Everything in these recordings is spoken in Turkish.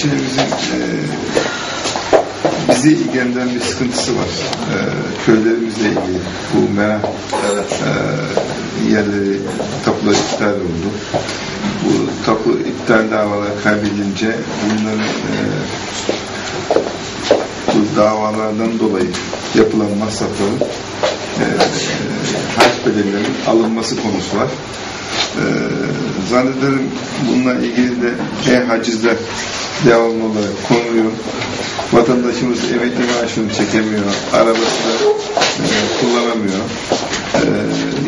Şimdi bizim e, bizi ilgilendiren bir sıkıntısı var. E, köylerimizle ilgili. Bu merak e, yerleri tapular iptal oldu. Bu tapu iptal davaları kaybedilince bunların e, bu davalardan dolayı yapılan masrafların e, harç bedellerinin alınması konusu var. E, zannederim bununla ilgili de e-hacizler devamlı olarak konuluyor. Vatandaşımız emekli maaşını çekemiyor, arabasını e, kullanamıyor. E,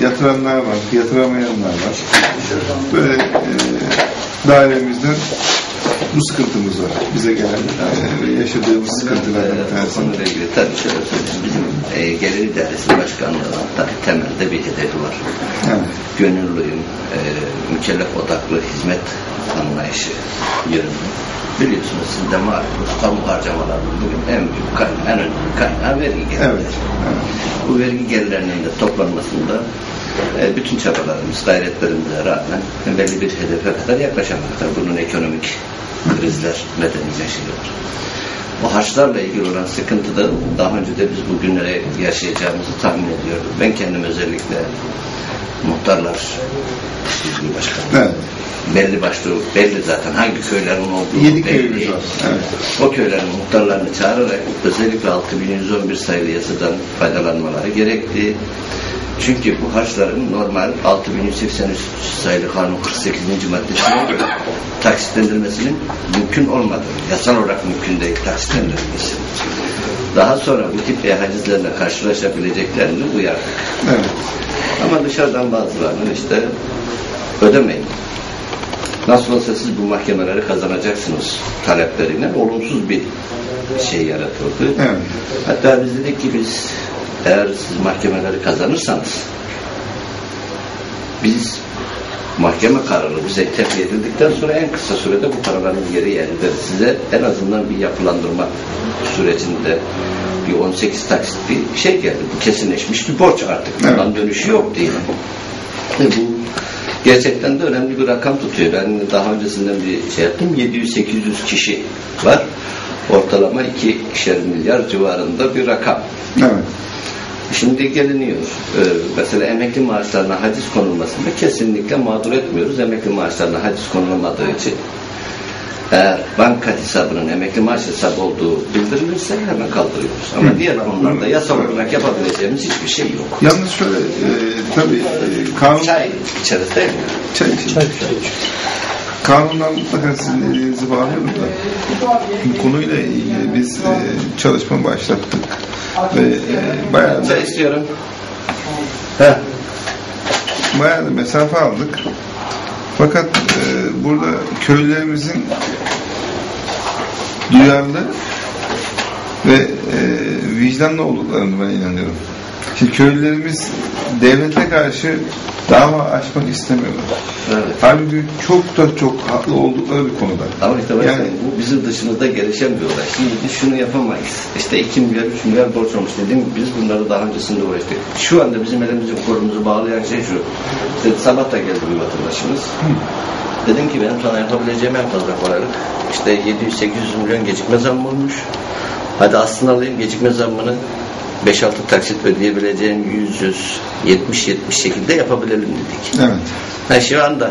yatıranlar var, yatıramayanlar var. Böyle e, dairemizden bu sıkıntımız var. Bize gelen e, yaşadığımız sıkıntılardan bir tanesi. Konuyla ilgili tabii şöyle söyleyeyim. Bizim e, gelir idaresi başkanlığının tabii temelde bir hedefi var. Evet. Gönüllüyüm, e, mükellef odaklı hizmet anlayışı yönünde. Biliyorsunuz siz de malumunuz kamu harcamalarının bugün en büyük kaynağı, en önemli kaynağı vergi gelirleri. Evet. evet. Bu vergi gelirlerinin de toplanmasında e, bütün çabalarımız, gayretlerimize rağmen belli bir hedefe kadar yaklaşamakta. Bunun ekonomik krizler nedeniyle yaşıyorlar. Bu harçlarla ilgili olan sıkıntı da daha önce de biz bugünlere yaşayacağımızı tahmin ediyorduk. Ben kendim özellikle muhtarlar Yüzgün Başkanı. Evet. Belli başlı, belli zaten hangi köylerin olduğu Yedi belli. köyümüz var. Evet. O köylerin muhtarlarını çağırarak özellikle 6111 sayılı yasadan faydalanmaları gerekli. Çünkü bu harçların normal 6183 sayılı kanun 48. maddesine göre taksitlendirmesinin mümkün olmadığı, yasal olarak mümkün değil taksitlendirilmesi. Daha sonra bu tip e-hacizlerle karşılaşabileceklerini uyardık. Evet. Ama dışarıdan bazılarının işte ödemeyin. Nasıl olsa siz bu mahkemeleri kazanacaksınız taleplerine olumsuz bir şey yaratıldı. Evet. Hatta biz dedik ki biz eğer siz mahkemeleri kazanırsanız biz mahkeme kararı bize tebliğ edildikten sonra en kısa sürede bu paraların geri ederiz. Size en azından bir yapılandırma sürecinde bir 18 taksit bir şey geldi. Bu kesinleşmiş bir borç artık. Bundan Evet. dönüşü yok diye. Ve bu gerçekten de önemli bir rakam tutuyor. Ben daha öncesinden bir şey yaptım. 700-800 kişi var. Ortalama 2'şer milyar civarında bir rakam. Evet. Şimdi geliniyor. Ee, mesela emekli maaşlarına haciz konulmasında kesinlikle mağdur etmiyoruz. Emekli maaşlarına haciz konulmadığı için eğer banka hesabının emekli maaş hesabı olduğu bildirilirse hemen kaldırıyoruz. Ama diğer konularda yasal olarak yapabileceğimiz hiçbir şey yok. Yalnız şöyle e, tabii e, kanun Çay içeriz değil mi? çay için. Kanundan mutlaka sizin elinizi bağlıyorum da bu konuyla ilgili biz e, çalışma başlattık ve e, bayağı da, istiyorum. Heh. bayağı da mesafe aldık. Fakat e, burada köylerimizin duyarlı ve e, vicdanlı olduklarını ben inanıyorum. Şimdi köylülerimiz devlete karşı dava açmak istemiyorlar. Evet. Halbuki çok da çok haklı oldukları bir konuda. Ama işte bakın Yani- bu bizim dışımızda gelişen bir olay. Şimdi biz şunu yapamayız. İşte 2 milyar, 3 milyar borç olmuş gibi biz bunları daha öncesinde uğraştık. Şu anda bizim elimizi kolumuzu bağlayan şey şu. İşte sabah da geldi bir vatandaşımız. Dedim ki benim sana yapabileceğim en fazla kolaylık işte 700-800 milyon gecikme zammı olmuş. Hadi aslında alayım gecikme zammını 5-6 taksit ödeyebileceğim 100-170-70 şekilde yapabilelim dedik. Evet. Ha, şu anda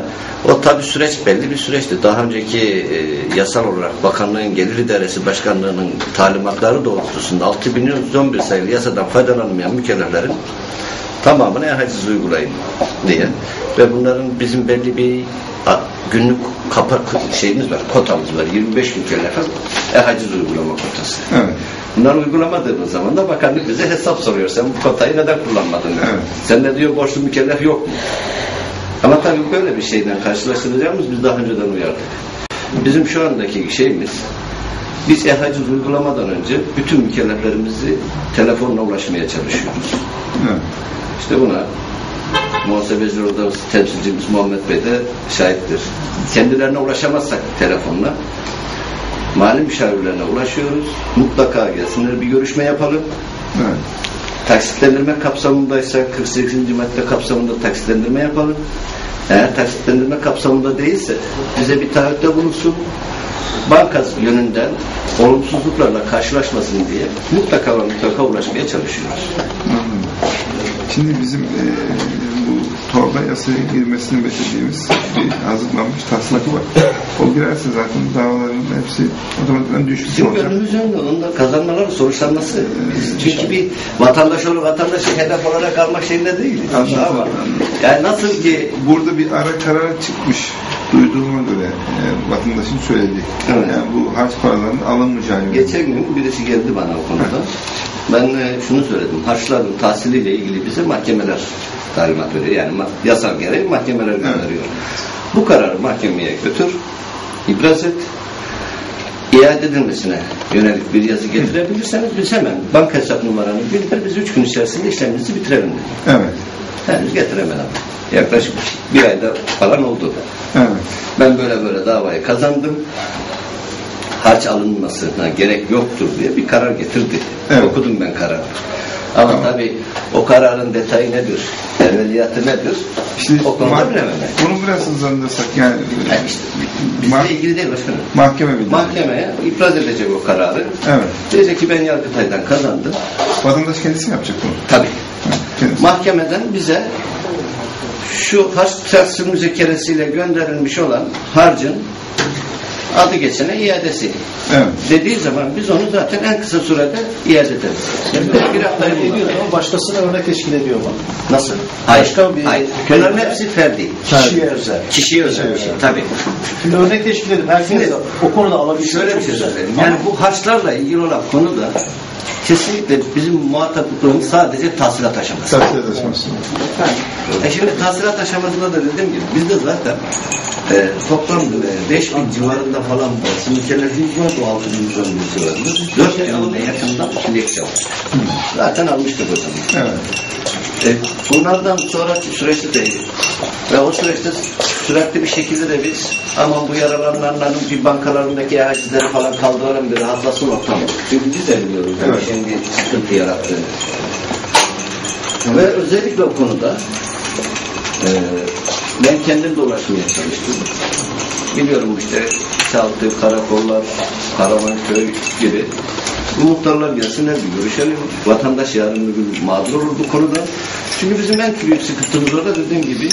o tabi süreç belli bir süreçti. Daha önceki e, yasal olarak bakanlığın gelir idaresi başkanlığının talimatları doğrultusunda 6111 sayılı yasadan faydalanmayan mükelleflerin tamamını e-haciz uygulayın diye ve bunların bizim belli bir günlük kapa şeyimiz var, kotamız var. 25 mükellefe e-haciz uygulama kotası. Evet. Bunları uygulamadığımız zaman da bakanlık bize hesap soruyor. Sen bu kotayı neden kullanmadın? diyor. Evet. Sen de diyor borçlu mükellef yok mu? Ama tabii böyle bir şeyden karşılaştıracağımız biz daha önceden uyardık. Bizim şu andaki şeyimiz biz e-haciz uygulamadan önce bütün mükelleflerimizi telefonla ulaşmaya çalışıyoruz. Evet. İşte buna muhasebeci odası temsilcimiz Muhammed Bey de şahittir. Kendilerine ulaşamazsak telefonla mali müşavirlerine ulaşıyoruz. Mutlaka gelsinler bir görüşme yapalım. Evet. Taksitlendirme kapsamındaysa 48. madde kapsamında taksitlendirme yapalım. Eğer taksitlendirme kapsamında değilse bize bir taahhütte bulunsun. Bankası yönünden olumsuzluklarla karşılaşmasın diye mutlaka ve mutlaka ulaşmaya çalışıyoruz. Anladım. Şimdi bizim e, bu torba yasaya girmesini beklediğimiz bir hazırlanmış taslak var. O girerse zaten davaların hepsi otomatikman düşmüş Bizim olacak. gönlümüz önünde onun kazanmaları, sonuçlanması. Biz çünkü bir vatandaş olarak vatandaşı hedef olarak almak şeyinde Ama anladım. yani nasıl ki Burada bir ara karar çıkmış duyduğuma göre e, vatandaşın söylediği. Evet. Yani bu harç paralarının alınmayacağı yönünde. Geçen gün birisi geldi bana o konuda. Ben e, şunu söyledim. Harçların tahsiliyle ilgili bize mahkemeler talimat veriyor. Yani yasal gereği mahkemeler gönderiyor. Bu kararı mahkemeye götür, ibraz et, iade edilmesine yönelik bir yazı getirebilirseniz biz hemen banka hesap numaranı bildir, biz üç gün içerisinde işleminizi bitirelim. Evet. Henüz getiremedim. Yaklaşık bir ayda falan oldu. Evet. Ben böyle böyle davayı kazandım. Harç alınmasına gerek yoktur diye bir karar getirdi. Evet. Okudum ben kararı. Ama Tamam. tabii o kararın detayı nedir? Evveliyatı nedir? İşte o konuda ma- bilemem. ben. bunu biraz hızlandırsak yani, Yani işte bizle ilgili değil başkanım. mahkeme bildirecek. Mahkemeye ifraz edecek o kararı. Evet. Diyecek ki ben Yargıtay'dan kazandım. Vatandaş kendisi mi yapacak bunu? Tabii. Evet. Mahkemeden bize şu tahsil müzekeresiyle gönderilmiş olan harcın adı geçene iadesi Evet. dediği zaman biz onu zaten en kısa sürede iade ederiz. Yani bir haftayı bulur. ediyor ama başkasına örnek teşkil ediyor mu? Nasıl? Hayır. Başka bir- Hayır. Bunların hepsi ferdi. Kişiye özel. Kişiye özel bir şey. Tabii. Şimdi örnek teşkil edip herkes Şimdi- o konuda alabilir. Şöyle bir şey söyleyeyim. Yani bu harçlarla ilgili olan konuda kesinlikle bizim muhataplıklarımız sadece tahsilat aşaması. Tahsil edilmesi. E şimdi tahsilat aşamasında da dediğim gibi bizde zaten e, toplam e, 5 bin civarında falan var. Şimdi mükellefimiz var o 6 bin civarında. 4 bin yakından dilekçe var. Zaten almıştık o zaman. Evet. E, bunlardan sonraki süreçte de ve o süreçte sürekli bir şekilde de biz aman bu yaralananların bir bankalarındaki hacizleri falan kaldıralım bir rahatlasın ortam. Çünkü biz de biliyoruz Evet. şeyin bir sıkıntı yarattığını. Ve özellikle o konuda e, ben kendim dolaşmaya çalıştım. Biliyorum işte Çaltı, Karakollar, Karamanköy gibi bu muhtarlar gelsinler bir görüşelim. Vatandaş yarın bir gün mağdur olur bu konuda. Çünkü bizim en büyük sıkıntımız orada dediğim gibi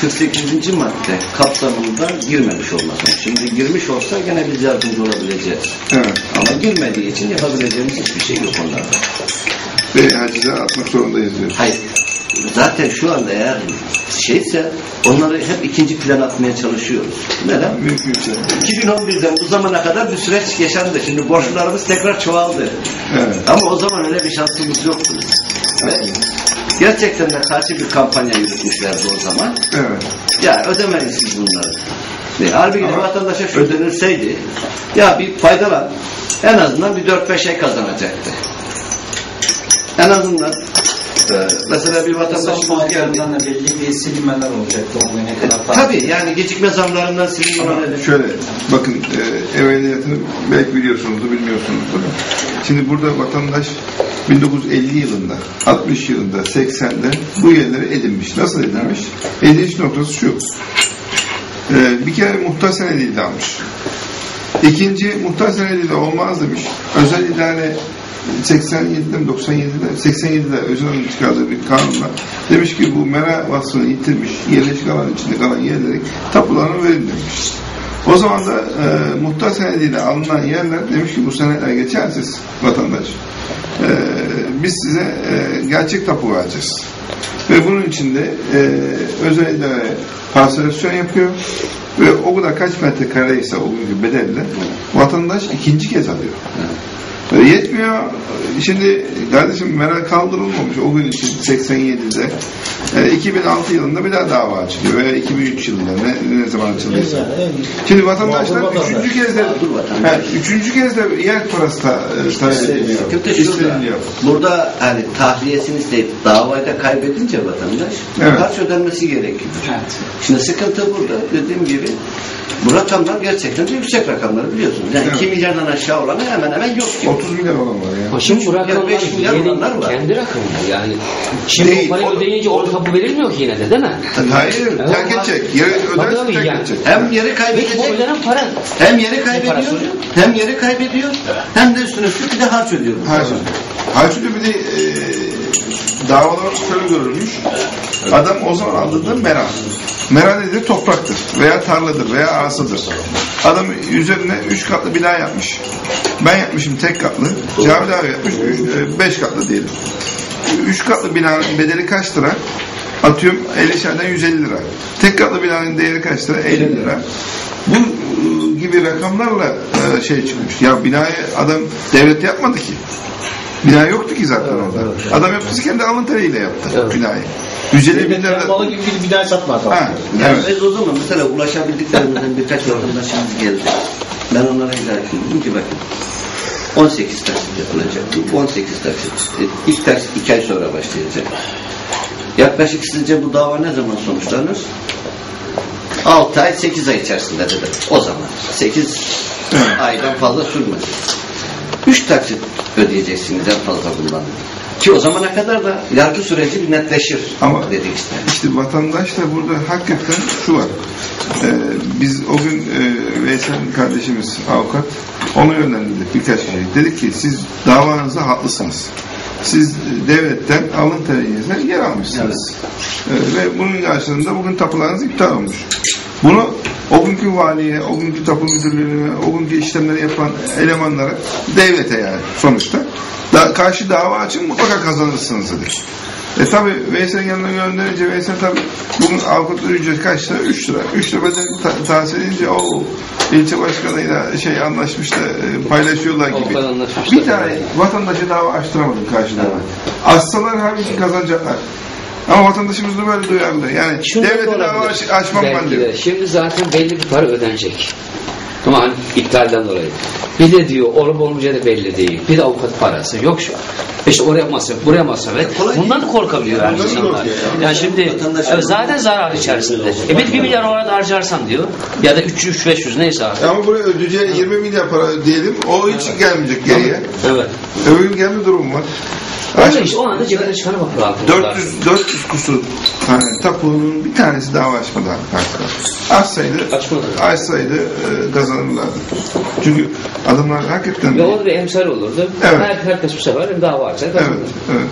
48. madde kapsamında girmemiş olması. Şimdi girmiş olsa gene biz yardımcı olabileceğiz. Evet. Ama girmediği için yapabileceğimiz hiçbir şey yok onlarda. Ve hacize atmak zorundayız. Hayır. Zaten şu anda eğer şeyse onları hep ikinci plan atmaya çalışıyoruz. Neden? Mümkünse. 2011'den bu zamana kadar bir süreç yaşandı. Şimdi borçlarımız tekrar çoğaldı. Evet. Ama o zaman öyle bir şansımız yoktu. Ve gerçekten de karşı bir kampanya yürütmüşlerdi o zaman. Evet. Ya ödemeyin siz bunları. Halbuki Ama- vatandaşa şu denilseydi ya bir faydalan en azından bir 4-5 ay kazanacaktı. En azından e, mesela bir vatandaşımız geldi. belli bir silinmeler olacaktı güne kadar. Tabii yani gecikme zamlarından Ama silinmeleri. şöyle, bakın e, evveliyatını belki biliyorsunuzdur, bilmiyorsunuzdur. Şimdi burada vatandaş 1950 yılında, 60 yılında, 80'de bu yerleri edinmiş. Nasıl edinmiş? Ediniş noktası şu. E, bir kere muhtar senediyle almış. İkinci muhtar senediyle olmaz demiş. Özel idare 87'de mi 97'de 87'de özel çıkardığı bir kanunla demiş ki bu mera vasfını yitirmiş yerleşik alan içinde kalan yerleri tapularına verin demiş. O zaman da e, muhtar senediyle alınan yerler demiş ki bu senetler geçersiz vatandaş. E, biz size e, gerçek tapu vereceğiz. Ve bunun içinde e, özel idare parselasyon yapıyor ve o kadar kaç metrekare ise o günkü bedelle vatandaş ikinci kez alıyor. E, Yetmiyor. Şimdi kardeşim merak kaldırılmamış o gün için 87'de. E, 2006 yılında bir daha dava açılıyor veya 2003 yılında ne, ne zaman açıldıysa. Şimdi vatandaşlar üçüncü kez de he, üçüncü kez de yer parası da e, talep ediliyor. İsteniliyor. Burada hani tahliyesini isteyip davayı da kaybedince vatandaş Evet. harç ödenmesi gerekiyor. Evet. Şimdi sıkıntı burada dediğim gibi bu rakamlar gerçekten de yüksek rakamlar biliyorsunuz. Yani Evet. 2 milyardan aşağı olanı hemen hemen yok gibi. 30 milyar olan var ya. Şimdi bu milyar, rakamlar yeni, kendi rakamı yani. Şimdi Değil, o parayı o- ödeyince o tapu verilmiyor ki yine de değil mi? Hayır, Evet. terk edecek. Yeri öderse Tabii terk yani. edecek. Hem yeri Peki bu kaybedecek, ödenen para hem yeri kaybediyor, hem yeri kaybediyor, hem de üstüne üstlük bir de harç ödüyor. Harcı. Harcı bir de e, davalar şöyle görülmüş. Adam o zaman aldığında mera. Mera nedir? Topraktır veya tarladır veya arsadır. Adam üzerine üç katlı bina yapmış. Ben yapmışım tek katlı. Cavit abi yapmış e, beş katlı diyelim. Üç katlı binanın bedeli kaç lira? Atıyorum 50'şerden 150 lira. Tek katlı binanın değeri kaç lira? 50 lira. Bu e, gibi rakamlarla e, şey çıkmış. Ya binayı adam devlet yapmadı ki. Bina yoktu ki zaten orada. Adam yaptı kendi alın teriyle yaptı Evet. binayı. 150 bin lira. malı gibi bir bina satmaz. Ha, Yani evet. biz o zaman mesela ulaşabildiklerimizden birkaç vatandaşımız geldi. Ben onlara izah ettim. Dedim ki bakın 18 taksit yapılacak. Bu 18 taksit. E, İlk taksit 2 ay sonra başlayacak. Yaklaşık sizce bu dava ne zaman sonuçlanır? 6 ay 8 ay içerisinde dedim. O zaman. 8 aydan fazla sürmez. 3 taksit ödeyeceksiniz en fazla bundan. Ki o zamana kadar da yargı süreci bir netleşir. Ama- dedik işte. İşte vatandaş da burada hakikaten şu var. Ee, biz o gün e, Veysel kardeşimiz avukat onu yönlendirdik birkaç kişi. Dedik ki siz davanızda haklısınız. Siz e, devletten alın teriyle yer almışsınız. Ee, ve bunun karşılığında bugün tapularınız iptal olmuş. Bunu o günkü valiye, o günkü tapu müdürlüğüne, o günkü işlemleri yapan elemanlara, devlete yani sonuçta da, karşı dava açın mutlaka kazanırsınız dedik. E tabi Veysel yanına gönderince Veysel tabi bugün avukat ücret kaç lira? 3 lira. 3 lira bedel ta- tahsil edince o ilçe başkanıyla şey anlaşmış da e, paylaşıyorlar gibi. Bir tane vatandaşa dava açtıramadım karşıdan. Açsalar halbuki kazanacaklar. Ama vatandaşımız da böyle duyarlı. Yani Şunu da devlete dava aç, açmam ben diyor. Şimdi zaten belli bir para ödenecek. Ama hani iptalden dolayı. Bir de diyor olup olmayacağı da belli değil. Bir de avukat parası. Yok şu. İşte oraya masraf, buraya masraf. kolay Bundan da korkabiliyor yani insanlar. Yani şimdi evet, zaten zarar içerisinde. E bir, bir milyar orada harcarsan diyor. Ya da 300-500 neyse artık. Ama buraya ödeyeceği 20 milyar para diyelim. O hiç gelmeyecek geriye. Evet. Öbür gelme durum var. Orada işte o anda cebine çıkarmak lazım. 400, 400 kusur tane tapunun bir tanesi dava arkadaşlar. Açsaydı, Açmadı. açsaydı e, kazanırlardı. Çünkü adamlar hakikaten... Ya o da bir emsal olurdu. Evet. Her, herkes bu sefer dava açar. Evet, evet.